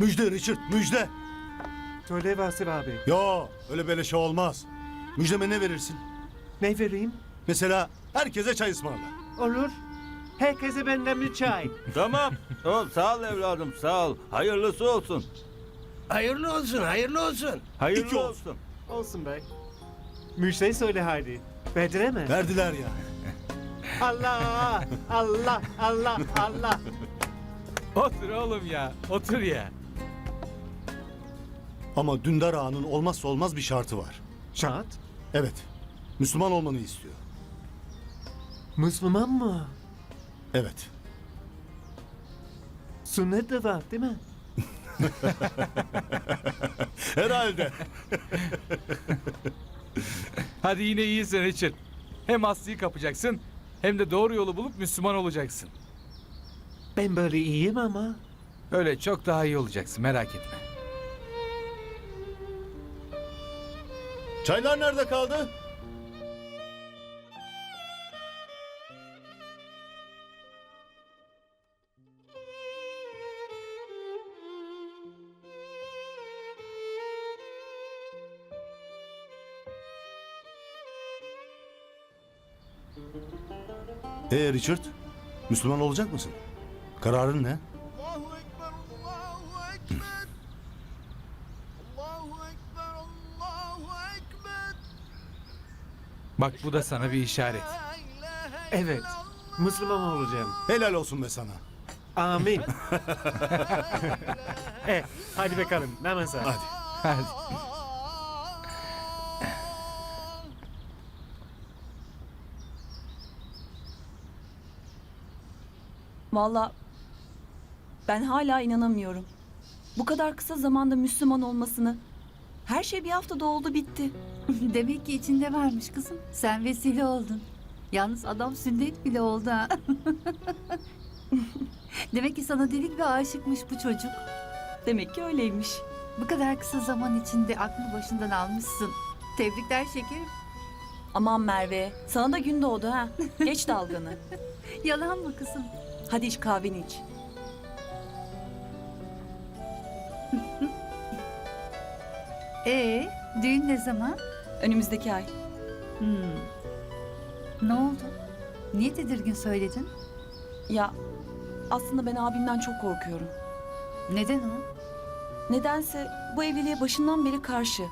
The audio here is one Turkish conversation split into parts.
Müjde Richard müjde. Söyle Vasif abi. Ya öyle böyle şey olmaz. Müjdeme ne verirsin? Ne vereyim? Mesela herkese çay ısmarla. Olur. Herkese benden bir çay. Tamam. Ol, sağ ol evladım sağ ol. Hayırlısı olsun. Hayırlı olsun, hayırlı olsun. Hayırlı İki olsun. olsun. Olsun be. Müjdeyi söyle haydi. Verdiler mi? Verdiler ya. Allah! Allah! Allah! Allah! Otur oğlum ya. Otur ya. Ama Dündar Ağa'nın olmazsa olmaz bir şartı var. Şart. Evet. Müslüman olmanı istiyor. Müslüman mı? Evet. Sünnet de var değil mi? Herhalde. Hadi yine iyisin Richard. Hem Aslı'yı kapacaksın hem de doğru yolu bulup Müslüman olacaksın. Ben böyle iyiyim ama. Öyle çok daha iyi olacaksın merak etme. Çaylar nerede kaldı? Ee Richard, Müslüman olacak mısın? Kararın ne? Bak bu da sana bir işaret. Evet. Müslüman olacağım. Helal olsun be sana. Amin. eh, hadi bakalım. Namaza. Hadi. Hadi. Valla ben hala inanamıyorum. Bu kadar kısa zamanda Müslüman olmasını. Her şey bir haftada oldu bitti. Demek ki içinde varmış kızım. Sen vesile oldun. Yalnız adam sünnet bile oldu ha. Demek ki sana deli gibi aşıkmış bu çocuk. Demek ki öyleymiş. Bu kadar kısa zaman içinde aklını başından almışsın. Tebrikler şekerim. Aman Merve sana da gün doğdu ha. Geç dalganı. Yalan mı kızım? Hadi iç kahveni iç. Ee, düğün ne zaman? Önümüzdeki ay. Hmm. Ne oldu? Niye tedirgin söyledin? Ya aslında ben abimden çok korkuyorum. Neden o? Nedense bu evliliğe başından beri karşı.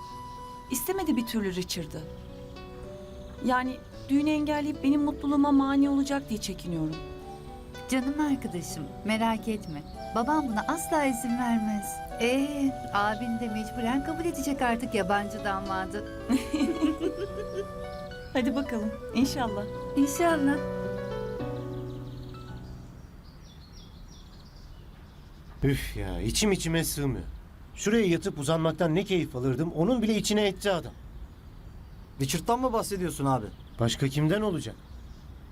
İstemedi bir türlü Richard'ı. Yani düğünü engelleyip benim mutluluğuma mani olacak diye çekiniyorum. Canım arkadaşım, merak etme. Babam buna asla izin vermez. Ee, abin de mecburen kabul edecek artık yabancı damadı. Hadi bakalım inşallah. İnşallah. Üf ya içim içime sığmıyor. Şuraya yatıp uzanmaktan ne keyif alırdım onun bile içine etti adam. Richard'dan mı bahsediyorsun abi? Başka kimden olacak?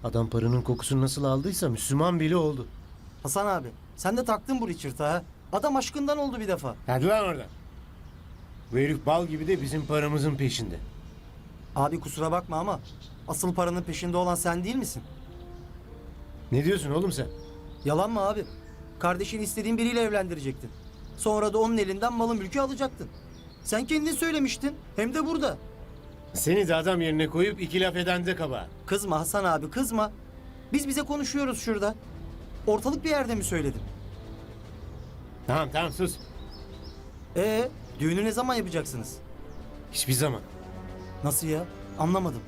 Adam paranın kokusunu nasıl aldıysa Müslüman bile oldu. Hasan abi sen de taktın bu Richard'a ha. Adam aşkından oldu bir defa. Hadi lan oradan. Bu herif bal gibi de bizim paramızın peşinde. Abi kusura bakma ama asıl paranın peşinde olan sen değil misin? Ne diyorsun oğlum sen? Yalan mı abi? Kardeşini istediğin biriyle evlendirecektin. Sonra da onun elinden malın mülkü alacaktın. Sen kendin söylemiştin. Hem de burada. Seni de adam yerine koyup iki laf eden de kabahat. Kızma Hasan abi kızma. Biz bize konuşuyoruz şurada. Ortalık bir yerde mi söyledim? Tamam tamam sus. Ee, düğünü ne zaman yapacaksınız? Hiçbir zaman. Nasıl ya? Anlamadım.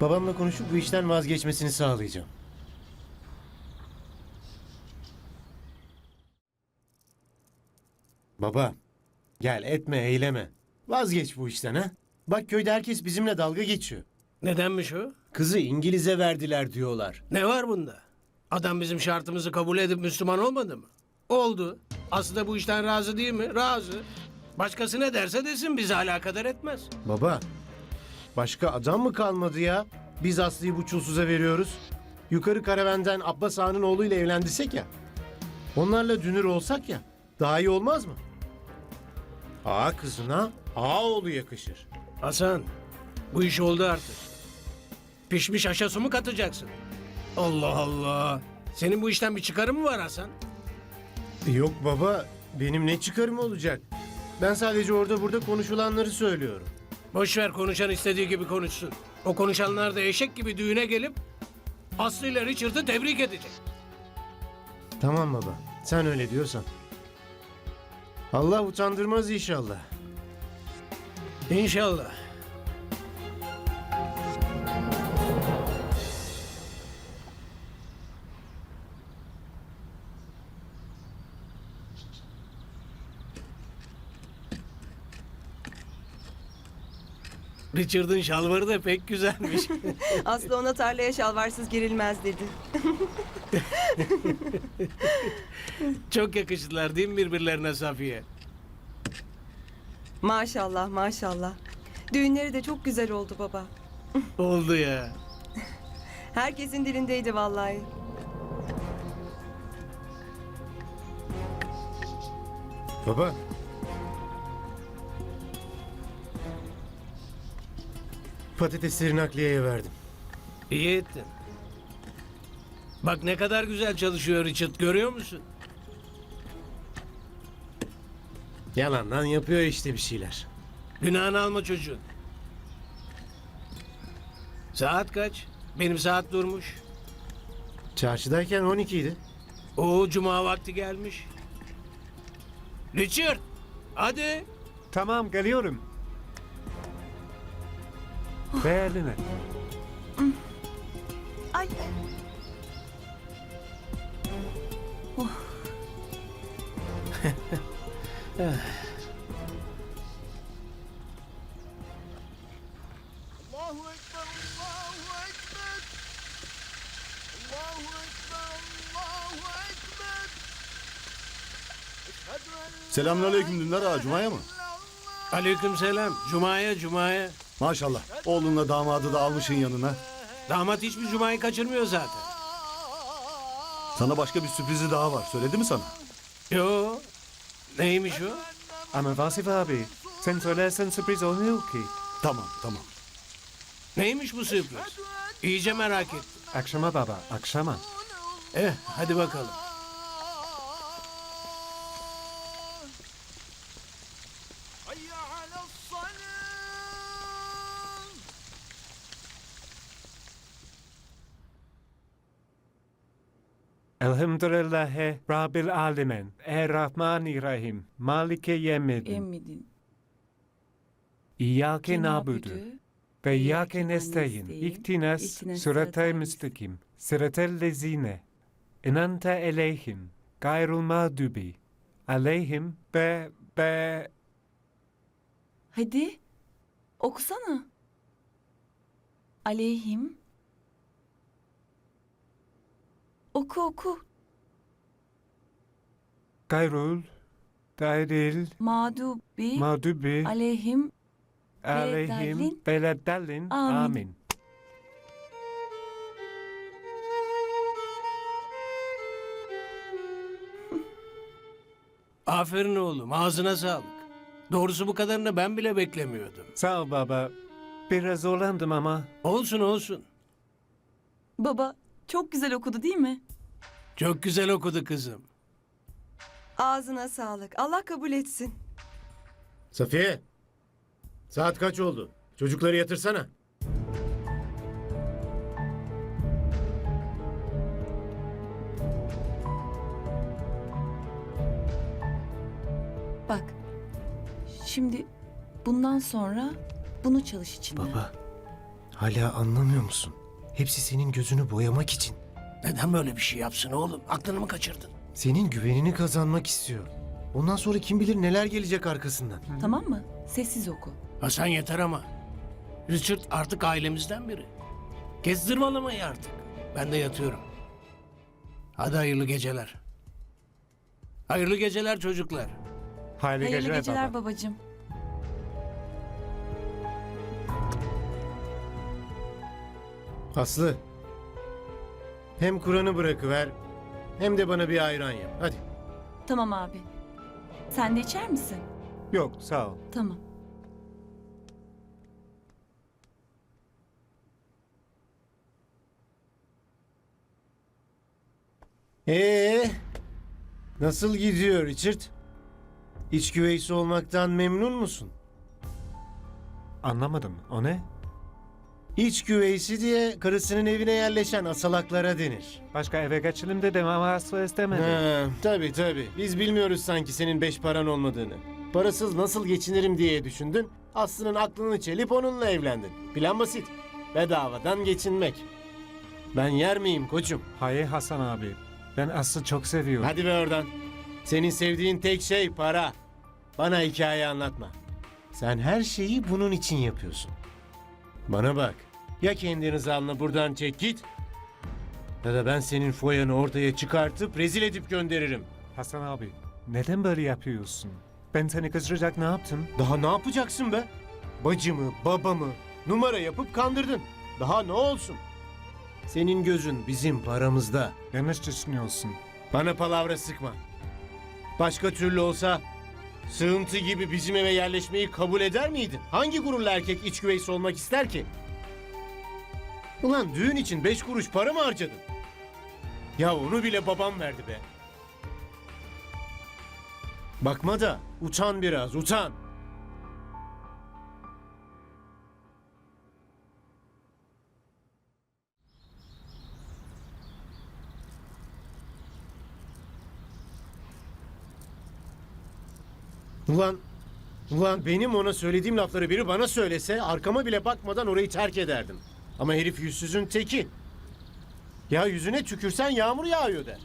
Babamla konuşup bu işten vazgeçmesini sağlayacağım. Baba, gel etme eyleme. Vazgeç bu işten ha. Bak köyde herkes bizimle dalga geçiyor. Nedenmiş o? Kızı İngiliz'e verdiler diyorlar. Ne var bunda? Adam bizim şartımızı kabul edip Müslüman olmadı mı? Oldu. Aslında bu işten razı değil mi? Razı. Başkası ne derse desin bizi alakadar etmez. Baba, başka adam mı kalmadı ya? Biz Aslı'yı bu çulsuza veriyoruz. Yukarı Karaven'den Abbas Ağa'nın oğluyla evlendirsek ya. Onlarla dünür olsak ya. Daha iyi olmaz mı? Ağa kızına ağa oğlu yakışır. Hasan, bu iş oldu artık. Pişmiş aşası mı katacaksın? Allah Allah. Senin bu işten bir çıkarın mı var Hasan? Yok baba, benim ne çıkarım olacak? Ben sadece orada burada konuşulanları söylüyorum. Boş ver konuşan istediği gibi konuşsun. O konuşanlar da eşek gibi düğüne gelip Aslı ile Richard'ı tebrik edecek. Tamam baba. Sen öyle diyorsan. Allah utandırmaz inşallah. İnşallah. Richard'ın şalvarı da pek güzelmiş. Aslı ona tarlaya şalvarsız girilmez dedi. Çok yakıştılar değil mi birbirlerine Safiye? Maşallah maşallah. Düğünleri de çok güzel oldu baba. Oldu ya. Herkesin dilindeydi vallahi. Baba. Patatesleri nakliyeye verdim. İyi ettin. Bak ne kadar güzel çalışıyor Richard görüyor musun? Yalandan yapıyor işte bir şeyler. Günahını alma çocuğun. Saat kaç? Benim saat durmuş. Çarşıdayken 12 idi. O cuma vakti gelmiş. Richard! Hadi! Tamam geliyorum. Ver elini. Ay. Allahu Selamünaleyküm Dündar Ağa. Cuma'ya mı? Aleyküm selam. Cuma'ya cuma'ya. Maşallah. Oğlunla damadı da almışın yanına. Damat hiçbir cumayı kaçırmıyor zaten. Sana başka bir sürprizi daha var. Söyledi mi sana? Yo. Neymiş o? Ama Vasif abi, sen söylersen sürpriz olmuyor ki. Tamam tamam. Neymiş bu sürpriz? İyice merak ettim. Akşama baba, akşama. Eh hadi bakalım. Elhamdülillahi Rabbil Alemin. Errahmanirrahim. Malike yemedin. Emmidin. İyyâke nabudu. Ve iyyâke nestaîn. İhtinas sıratay müstakim. Sıratel lezine. İnante eleyhim. Gayrul mağdubi. Aleyhim be be Hadi. Okusana. Aleyhim. Oku oku. gayrul dairil Mağdubi. mağdubi aleyhim. aleyhim beledallin. beledallin. Amin. Amin. Aferin oğlum ağzına sağlık. Doğrusu bu kadarını ben bile beklemiyordum. Sağ ol baba. Biraz zorlandım ama Olsun olsun. Baba çok güzel okudu değil mi? Çok güzel okudu kızım. Ağzına sağlık. Allah kabul etsin. Safiye. Saat kaç oldu? Çocukları yatırsana. Bak. Şimdi bundan sonra bunu çalış içinde. Baba. Hala anlamıyor musun? Hepsi senin gözünü boyamak için. Neden böyle bir şey yapsın oğlum? Aklını mı kaçırdın? Senin güvenini kazanmak istiyor. Ondan sonra kim bilir neler gelecek arkasından. Tamam mı? Sessiz oku. Hasan yeter ama. Richard artık ailemizden biri. Kes zırvalamayı artık. Ben de yatıyorum. Hadi hayırlı geceler. Hayırlı geceler çocuklar. hayırlı, Hayırlı geceler, geceler baba. babacığım. Aslı. Hem Kur'an'ı bırakıver hem de bana bir ayran yap. Hadi. Tamam abi. Sen de içer misin? Yok sağ ol. Tamam. Ee, nasıl gidiyor Richard? İç güveysi olmaktan memnun musun? Anlamadım. O ne? İç güveysi diye karısının evine yerleşen asalaklara denir. Başka eve geçelim dedim ama asla istemedi. Ha, tabii tabii. Biz bilmiyoruz sanki senin beş paran olmadığını. Parasız nasıl geçinirim diye düşündün. Aslı'nın aklını çelip onunla evlendin. Plan basit. Bedavadan geçinmek. Ben yer miyim koçum? Hayır Hasan abi. Ben Aslı çok seviyorum. Hadi be oradan. Senin sevdiğin tek şey para. Bana hikaye anlatma. Sen her şeyi bunun için yapıyorsun. Bana bak. Ya kendi rızanla buradan çek git. Ya da ben senin foyanı ortaya çıkartıp rezil edip gönderirim. Hasan abi. Neden böyle yapıyorsun? Ben seni kızdıracak ne yaptım? Daha ne yapacaksın be? Bacımı, babamı numara yapıp kandırdın. Daha ne olsun? Senin gözün bizim paramızda. Yanlış düşünüyorsun. Bana palavra sıkma. Başka türlü olsa sığıntı gibi bizim eve yerleşmeyi kabul eder miydin? Hangi gururlu erkek iç güveysi olmak ister ki? Ulan düğün için beş kuruş para mı harcadın? Ya onu bile babam verdi be. Bakma da utan biraz utan. Ulan, ulan benim ona söylediğim lafları biri bana söylese arkama bile bakmadan orayı terk ederdim. Ama herif yüzsüzün teki. Ya yüzüne tükürsen yağmur yağıyor der.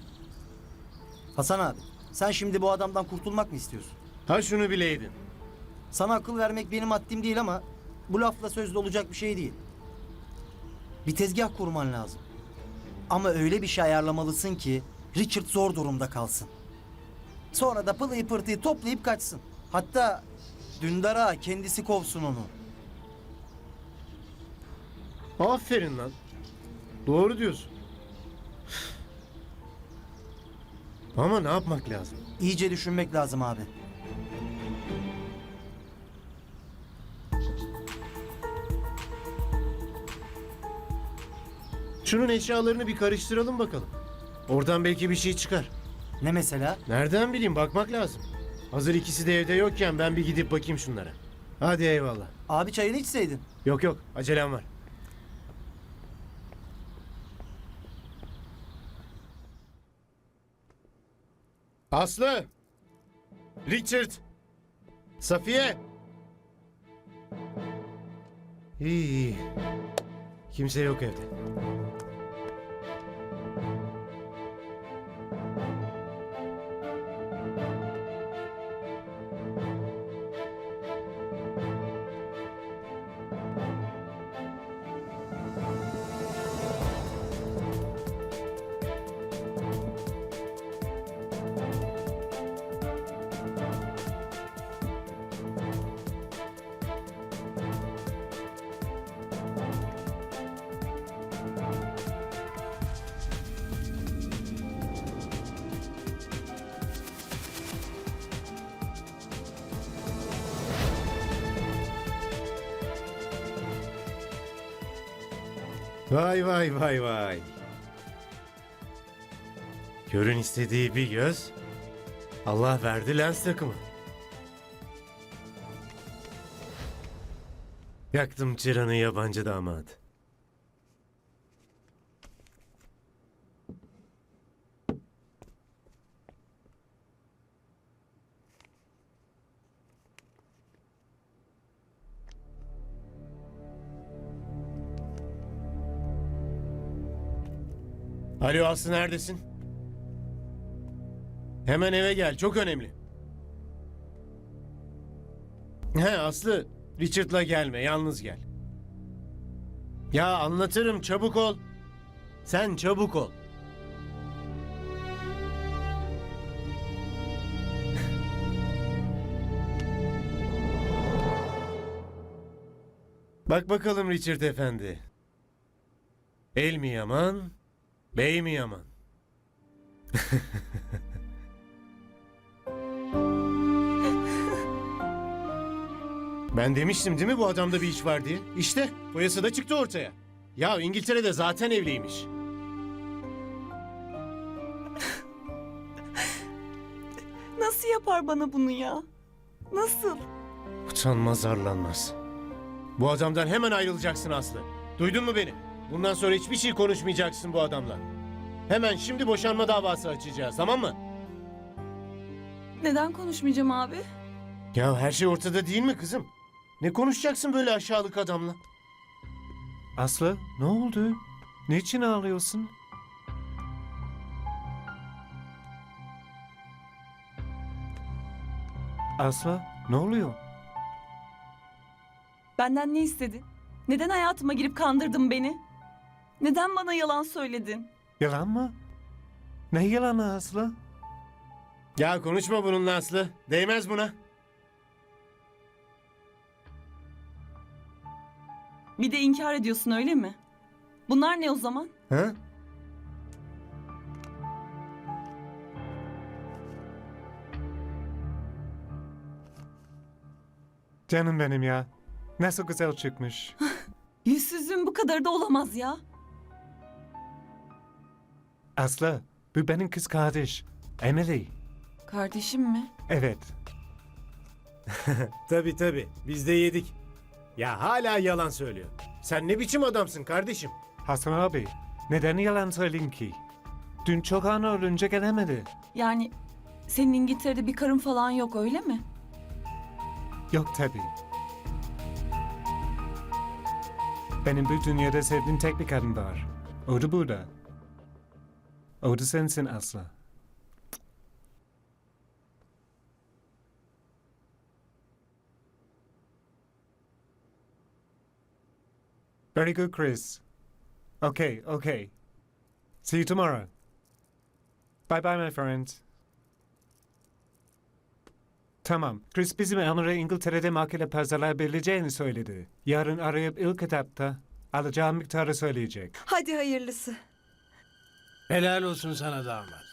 Hasan abi sen şimdi bu adamdan kurtulmak mı istiyorsun? Ha şunu bileydin. Sana akıl vermek benim haddim değil ama bu lafla sözlü olacak bir şey değil. Bir tezgah kurman lazım. Ama öyle bir şey ayarlamalısın ki Richard zor durumda kalsın. Sonra da pılıyı pırtıyı toplayıp kaçsın. Hatta Dündar ağa kendisi kovsun onu. Aferin lan. Doğru diyorsun. Ama ne yapmak lazım? İyice düşünmek lazım abi. Şunun eşyalarını bir karıştıralım bakalım. Oradan belki bir şey çıkar. Ne mesela? Nereden bileyim bakmak lazım. Hazır ikisi de evde yokken ben bir gidip bakayım şunlara. Hadi eyvallah. Abi çayını içseydin. Yok yok acelem var. Aslı. Richard. Safiye. İyi iyi. Kimse yok evde. Vay vay vay vay. Görün istediği bir göz. Allah verdi lens takımı. Yaktım çıranı yabancı damat. Alo Aslı neredesin? Hemen eve gel çok önemli. He Aslı Richard'la gelme yalnız gel. Ya anlatırım çabuk ol. Sen çabuk ol. Bak bakalım Richard efendi. El mi yaman, bey mi yaman? Ben demiştim değil mi bu adamda bir iş var diye? İşte boyası da çıktı ortaya. Ya İngiltere'de zaten evliymiş. Nasıl yapar bana bunu ya? Nasıl? Utanmaz arlanmaz. Bu adamdan hemen ayrılacaksın Aslı. Duydun mu beni? Bundan sonra hiçbir şey konuşmayacaksın bu adamla. Hemen şimdi boşanma davası açacağız tamam mı? Neden konuşmayacağım abi? Ya her şey ortada değil mi kızım? Ne konuşacaksın böyle aşağılık adamla? Aslı ne oldu? Niçin ağlıyorsun? Aslı ne oluyor? Benden ne istedin? Neden hayatıma girip kandırdın beni? Neden bana yalan söyledin? Yalan mı? Ne yalanı Aslı? Ya konuşma bununla Aslı. Değmez buna. Bir de inkar ediyorsun öyle mi? Bunlar ne o zaman? Ha? Canım benim ya. Nasıl güzel çıkmış. Yüzsüzlüğün bu kadar da olamaz ya. Aslı bu benim kız kardeş. Emily. Kardeşim mi? Evet. Tabii tabii. Biz de yedik. Ya hala yalan söylüyor. Sen ne biçim adamsın kardeşim? Hasan abi neden yalan söyleyeyim ki? Dün çok an ölünce gelemedi. Yani senin İngiltere'de bir karın falan yok öyle mi? Yok tabii. Benim bu dünyada sevdiğim tek bir kadın var. O da burada. O da sensin Aslı. Very good, Chris. Okay, okay. See you tomorrow. Bye bye, my friend. Tamam. Chris bizim Anur'a İngiltere'de makine pazarlayabileceğini söyledi. Yarın arayıp ilk etapta alacağım miktarı söyleyecek. Hadi hayırlısı. Helal olsun sana damat.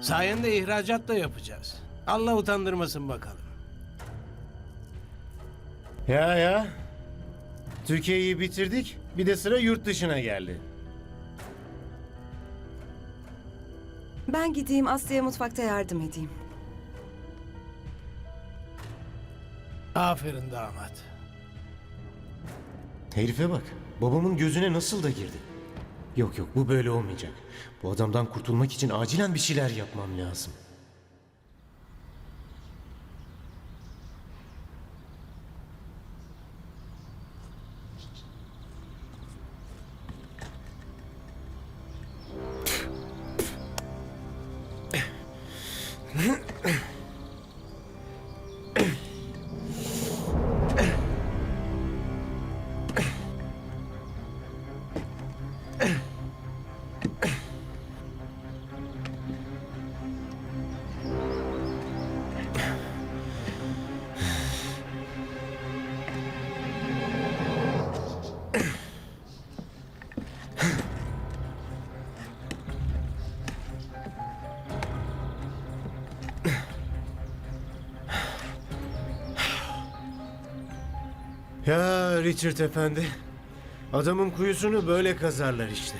Sayende ihracat da yapacağız. Allah utandırmasın bakalım. Ya ya. Türkiye'yi bitirdik. Bir de sıra yurt dışına geldi. Ben gideyim Aslı'ya mutfakta yardım edeyim. Aferin damat. Herife bak. Babamın gözüne nasıl da girdi. Yok yok bu böyle olmayacak. Bu adamdan kurtulmak için acilen bir şeyler yapmam lazım. Ya Richard efendi. Adamın kuyusunu böyle kazarlar işte.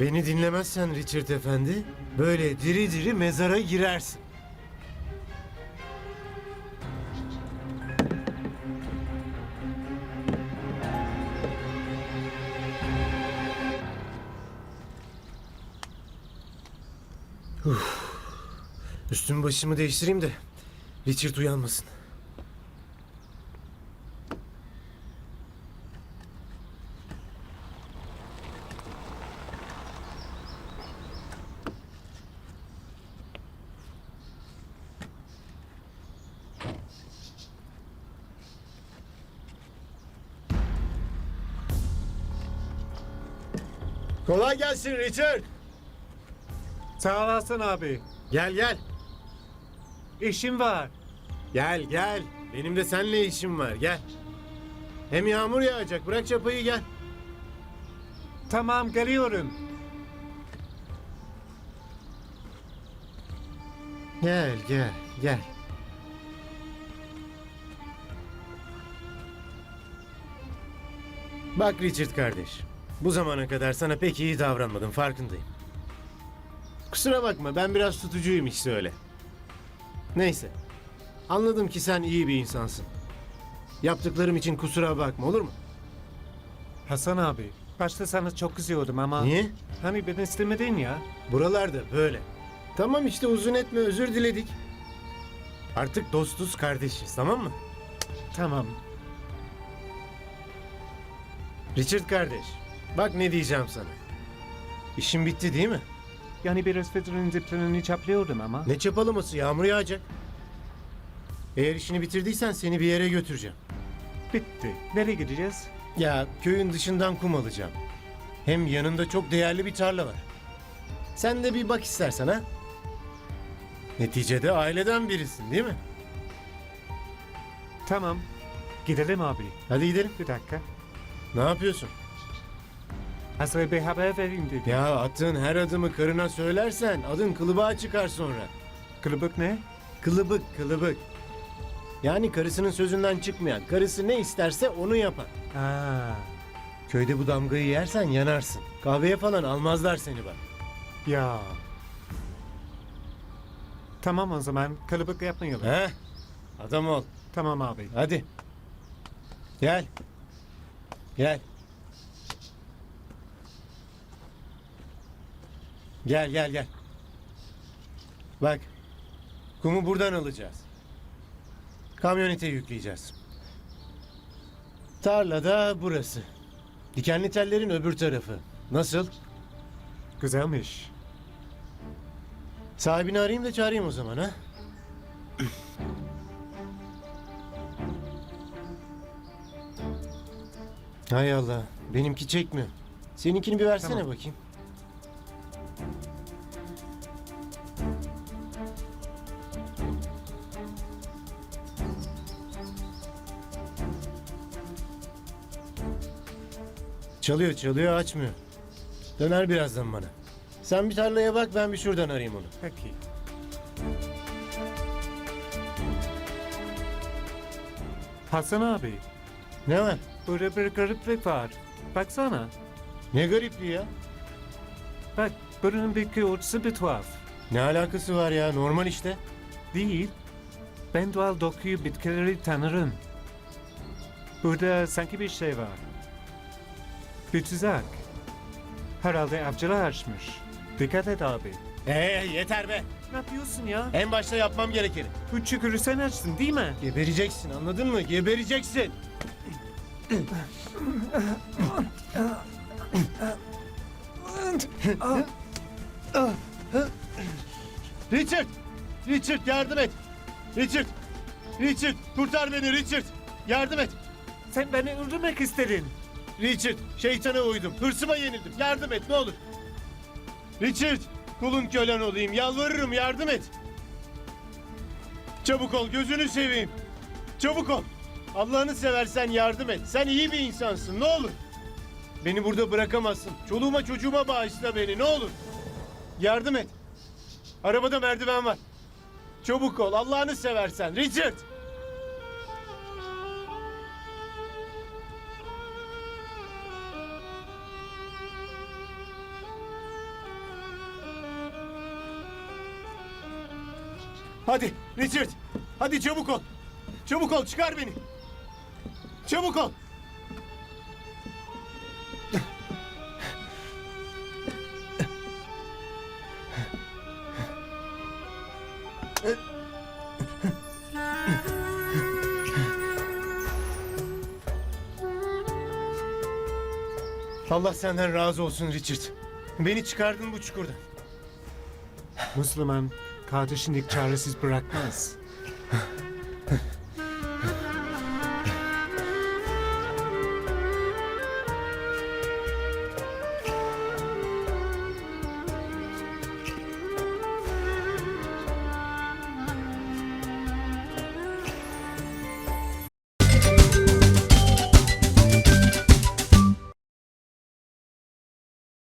Beni dinlemezsen Richard Efendi, böyle diri diri mezara girersin. Uf. Üstümü başımı değiştireyim de Richard uyanmasın. Gelsin Richard. Sağ olasın abi. Gel gel. İşim var. Gel gel. Benim de seninle işim var gel. Hem yağmur yağacak bırak çapayı gel. Tamam geliyorum. Gel gel gel. Bak Richard kardeş. Bu zamana kadar sana pek iyi davranmadım farkındayım. Kusura bakma ben biraz tutucuyum işte öyle. Neyse. Anladım ki sen iyi bir insansın. Yaptıklarım için kusura bakma olur mu? Hasan abi. Başta sana çok kızıyordum ama... Niye? Hani beni istemedin ya. Buralarda böyle. Tamam işte uzun etme özür diledik. Artık dostuz kardeşiz tamam mı? Tamam. Richard kardeş. Bak ne diyeceğim sana. İşin bitti değil mi? Yani biraz Federer'in diplerini çaplıyordum ama. Ne çapalaması yağmur yağacak. Eğer işini bitirdiysen seni bir yere götüreceğim. Bitti. Nereye gideceğiz? Ya köyün dışından kum alacağım. Hem yanında çok değerli bir tarla var. Sen de bir bak istersen ha. Neticede aileden birisin değil mi? Tamam. Gidelim abi. Hadi gidelim. Bir dakika. Ne yapıyorsun? Bir haber vereyim dedim. Ya attığın her adımı karına söylersen adın kılıbağa çıkar sonra. Kılıbık ne? Kılıbık kılıbık. Yani karısının sözünden çıkmayan, karısı ne isterse onu yapar. Aa, Köyde bu damgayı yersen yanarsın. Kahveye falan almazlar seni bak. ya. Tamam o zaman kılıbık yapmayalım. He? Adam ol. Tamam abi. Hadi. Gel. Gel. Gel gel gel. Bak. Kumu buradan alacağız. Kamyonete yükleyeceğiz. Tarlada burası. Dikenli tellerin öbür tarafı. Nasıl? Güzelmiş. Sahibini arayayım da çağırayım o zaman ha. Hay Allah. Benimki çekmiyor. Seninkini bir versene Tamam. bakayım. Çalıyor çalıyor açmıyor. Döner birazdan bana. Sen bir tarlaya bak ben bir şuradan arayayım onu. Peki. Hasan abi, Ne var? burada bir gariplik var. Baksana. Ne garipliği ya? Bak, buranın bir kıyırtısı bir tuhaf. Ne alakası var ya? Normal işte. Değil. Ben doğal dokuyu, bitkileri tanırım. Burada sanki bir şey var. Bir tuzak. Herhalde avcılar açmış. Dikkat et abi. Ee yeter be. Ne yapıyorsun ya? En başta yapmam gerekeni. Bu çukuru sen açtın değil mi? Gebereceksin anladın mı? Gebereceksin. Richard! Richard yardım et! Richard! Richard kurtar beni Richard! Yardım et! Sen beni öldürmek istedin. Richard şeytana uydum. Hırsıma yenildim. Yardım et ne olur. Richard kulun kölen olayım. Yalvarırım yardım et. Çabuk ol gözünü seveyim. Çabuk ol. Allah'ını seversen yardım et. Sen iyi bir insansın ne olur. Beni burada bırakamazsın. Çoluğuma çocuğuma bağışla beni ne olur. Yardım et. Arabada merdiven var. Çabuk ol Allah'ını seversen. Richard. Hadi Richard. Hadi çabuk ol. Çabuk ol çıkar beni. Çabuk ol. Allah senden razı olsun Richard. Beni çıkardın bu çukurdan. Müslüman kardeşini çaresiz bırakmaz.